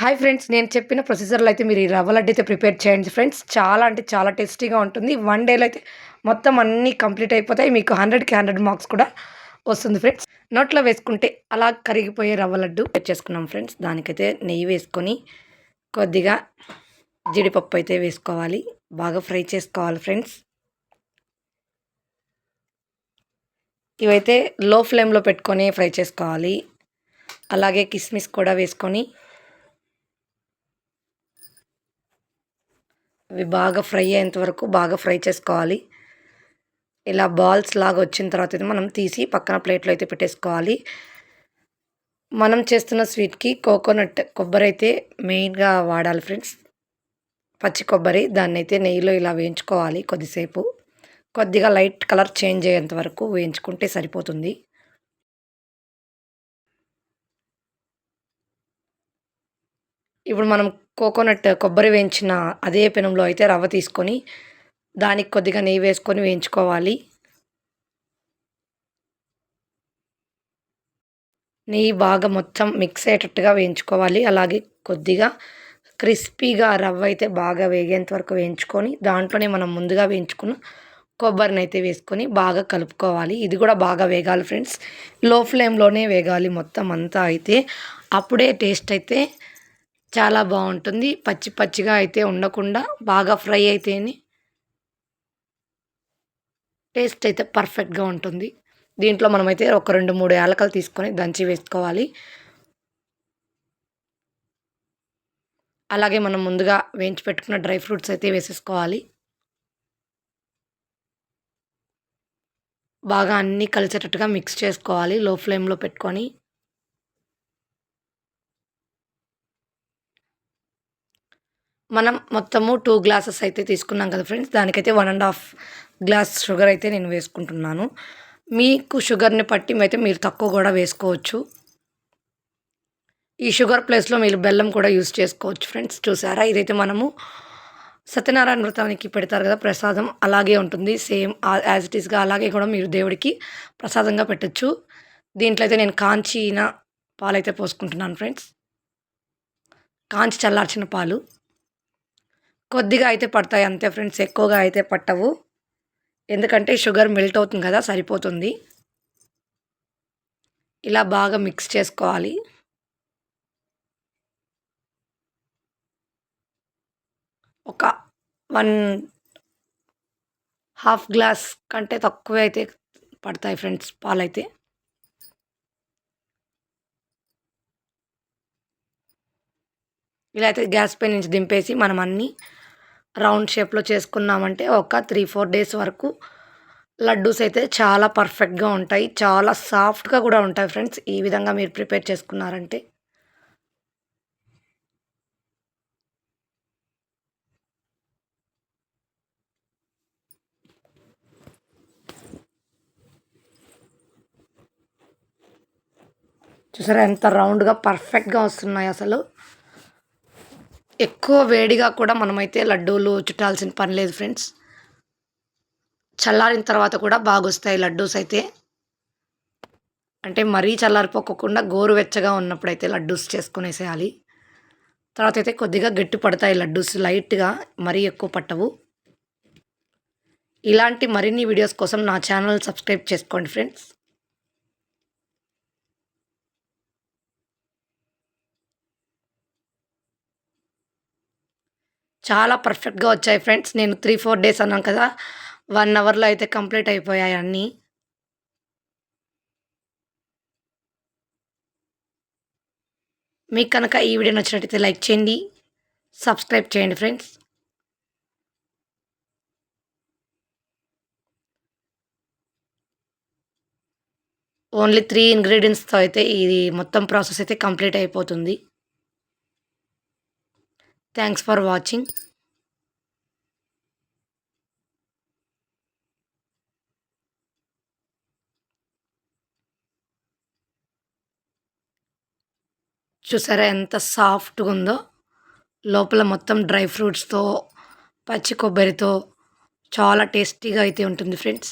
Hi friends నేను చెప్పిన ప్రొసీజర్లో అయితే మీరు ఈ రవ్వ లడ్డు అయితే ప్రిపేర్ చేయండి ఫ్రెండ్స్ చాలా అంటే చాలా టేస్టీగా ఉంటుంది. వన్ డేలో అయితే మొత్తం అన్నీ కంప్లీట్ అయిపోతాయి. మీకు హండ్రెడ్కి హండ్రెడ్ మార్క్స్ కూడా వస్తుంది ఫ్రెండ్స్ నోట్లో వేసుకుంటే అలా కరిగిపోయే రవ్వ లడ్డు చేసుకున్నాం ఫ్రెండ్స్ దానికైతే నెయ్యి వేసుకొని కొద్దిగా జీడిపప్పు అయితే వేసుకోవాలి. బాగా ఫ్రై చేసుకోవాలి ఫ్రెండ్స్ ఇవైతే లో ఫ్లేమ్లో పెట్టుకొని ఫ్రై చేసుకోవాలి. అలాగే కిస్మిస్ కూడా వేసుకొని అవి బాగా ఫ్రై అయ్యేంత వరకు బాగా ఫ్రై చేసుకోవాలి. ఇలా బాల్స్ లాగా వచ్చిన తర్వాత అయితే మనం తీసి పక్కన ప్లేట్లో అయితే పెట్టేసుకోవాలి. మనం చేస్తున్న స్వీట్కి కోకోనట్ కొబ్బరి అయితే మెయిన్గా వాడాలి ఫ్రెండ్స్. పచ్చి కొబ్బరి దాన్ని అయితే నెయ్యిలో ఇలా వేయించుకోవాలి కొద్దిసేపు. కొద్దిగా లైట్ కలర్ చేంజ్ అయ్యేంత వరకు వేయించుకుంటే సరిపోతుంది. ఇప్పుడు మనం కోకోనట్ కొబ్బరి వేయించిన అదే పెనంలో అయితే రవ్వ తీసుకొని దానికి కొద్దిగా నెయ్యి వేసుకొని వేయించుకోవాలి. నెయ్యి బాగా మొత్తం మిక్స్ అయ్యేటట్టుగా వేయించుకోవాలి. అలాగే కొద్దిగా క్రిస్పీగా రవ్వ అయితే బాగా వేగేంత వరకు వేయించుకొని దాంట్లోనే మనం ముందుగా వేయించుకున్న కొబ్బరిని అయితే వేసుకొని బాగా కలుపుకోవాలి. ఇది కూడా బాగా వేగాలి ఫ్రెండ్స్. లో ఫ్లేమ్లోనే వేగాలి మొత్తం అంతా అయితే. అప్పుడే టేస్ట్ అయితే చాలా బాగుంటుంది. పచ్చి పచ్చిగా అయితే ఉండకుండా బాగా ఫ్రై అయితేనే టేస్ట్ అయితే పర్ఫెక్ట్గా ఉంటుంది. దీంట్లో మనమైతే ఒక రెండు మూడు యాలకలు తీసుకొని దంచి వేసుకోవాలి. అలాగే మనం ముందుగా వేయించి పెట్టుకున్న డ్రై ఫ్రూట్స్ అయితే వేసేసుకోవాలి. బాగా అన్నీ కలిసేటట్టుగా మిక్స్ చేసుకోవాలి. లో ఫ్లేమ్లో పెట్టుకొని మనం మొత్తము టూ గ్లాసెస్ అయితే తీసుకున్నాం కదా ఫ్రెండ్స్ దానికైతే one and half glass sugar అయితే నేను వేసుకుంటున్నాను. మీకు షుగర్ని పట్టి అయితే మీరు తక్కువ కూడా వేసుకోవచ్చు. ఈ షుగర్ ప్లేస్లో మీరు బెల్లం కూడా యూస్ చేసుకోవచ్చు ఫ్రెండ్స్ చూసారా? ఇదైతే మనము సత్యనారాయణ వ్రతానికి పెడతారు కదా ప్రసాదం. అలాగే ఉంటుంది. సేమ్ యాజ్ ఇట్ ఈస్గా అలాగే కూడా మీరు దేవుడికి ప్రసాదంగా పెట్టచ్చు. దీంట్లో అయితే నేను కాంచిన పాలైతే పోసుకుంటున్నాను ఫ్రెండ్స్ కాంచి చల్లార్చిన పాలు. కొద్దిగా అయితే పడతాయి అంతే ఫ్రెండ్స్ ఎక్కువగా అయితే పట్టవు. ఎందుకంటే షుగర్ మెల్ట్ అవుతుంది కదా సరిపోతుంది. ఇలా బాగా మిక్స్ చేసుకోవాలి. ఒక వన్ హాఫ్ గ్లాస్ కంటే తక్కువ అయితే పడతాయి ఫ్రెండ్స్ పాలైతే. ఇలా అయితే గ్యాస్ పై నుంచి దింపేసి మనం అన్నీ రౌండ్ షేప్లో చేసుకున్నామంటే ఒక త్రీ ఫోర్ డేస్ వరకు లడ్డూస్ అయితే చాలా పర్ఫెక్ట్గా ఉంటాయి. చాలా సాఫ్ట్గా కూడా ఉంటాయి ఫ్రెండ్స్. ఈ విధంగా మీరు ప్రిపేర్ చేసుకున్నారంటే. చూసారా ఎంత రౌండ్గా పర్ఫెక్ట్గా వస్తున్నాయి అసలు. ఎక్కువ వేడిగా కూడా మనమైతే లడ్డూలు చుట్టాల్సిన పని లేదు ఫ్రెండ్స్. చల్లారిన తర్వాత కూడా బాగొస్తాయి లడ్డూస్ అయితే. అంటే మరీ చల్లారిపోకుండా గోరువెచ్చగా ఉన్నప్పుడు అయితే లడ్డూస్ చేసుకునేసేయాలి. తర్వాత అయితే కొద్దిగా గట్టి పడతాయి లడ్డూస్ లైట్గా మరీ ఎక్కువ పట్టవు. ఇలాంటి మరిన్ని వీడియోస్ కోసం నా ఛానల్ సబ్స్క్రైబ్ చేసుకోండి ఫ్రెండ్స్. చాలా పర్ఫెక్ట్గా వచ్చాయి ఫ్రెండ్స్ నేను త్రీ ఫోర్ డేస్ అన్నాను కదా వన్ అవర్లో అయితే కంప్లీట్ అయిపోయాయి అన్నీ. మీకు కనుక ఈ వీడియో నచ్చినట్టయితే లైక్ చేయండి సబ్స్క్రైబ్ చేయండి ఫ్రెండ్స్ ఓన్లీ త్రీ ఇంగ్రీడియంట్స్తో అయితే ఇది మొత్తం ప్రాసెస్ అయితే కంప్లీట్ అయిపోతుంది. థ్యాంక్స్ ఫర్ వాచింగ్ చూసారా ఎంత సాఫ్ట్గా ఉందో లోపల మొత్తం డ్రై ఫ్రూట్స్తో పచ్చి కొబ్బరితో చాలా టేస్టీగా అయితే ఉంటుంది ఫ్రెండ్స్.